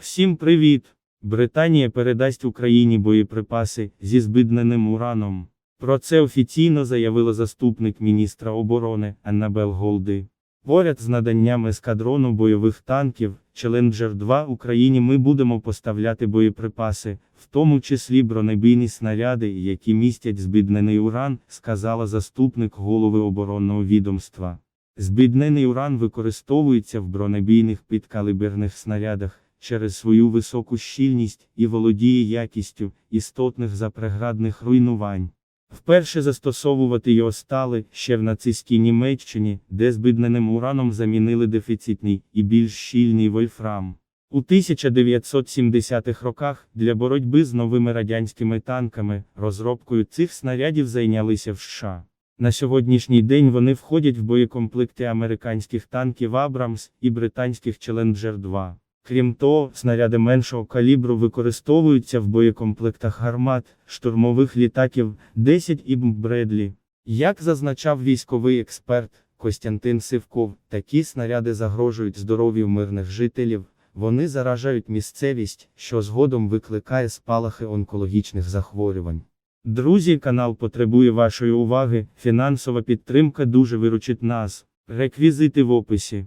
Всім привіт! Британія передасть Україні боєприпаси зі збідненим ураном. Про це офіційно заявила заступник міністра оборони Аннабел Голди. Поряд з наданням ескадрону бойових танків Challenger 2 Україні ми будемо поставляти боєприпаси, в тому числі бронебійні снаряди, які містять збіднений уран, сказала заступник голови оборонного відомства. Збіднений уран використовується в бронебійних підкаліберних снарядах через свою високу щільність і володіє якістю істотних запреградних руйнувань. Вперше застосовувати його стали ще в нацистській Німеччині, де збідненим ураном замінили дефіцитний і більш щільний вольфрам. У 1970-х роках для боротьби з новими радянськими танками розробкою цих снарядів зайнялися в США. На сьогоднішній день вони входять в боєкомплекти американських танків Абрамс і британських Challenger 2. Крім того, снаряди меншого калібру використовуються в боєкомплектах гармат, штурмових літаків 10 і Бредлі. Як зазначав військовий експерт Костянтин Сивков, такі снаряди загрожують здоров'ю мирних жителів, вони заражають місцевість, що згодом викликає спалахи онкологічних захворювань. Друзі, канал потребує вашої уваги, фінансова підтримка дуже виручить нас. Реквізити в описі.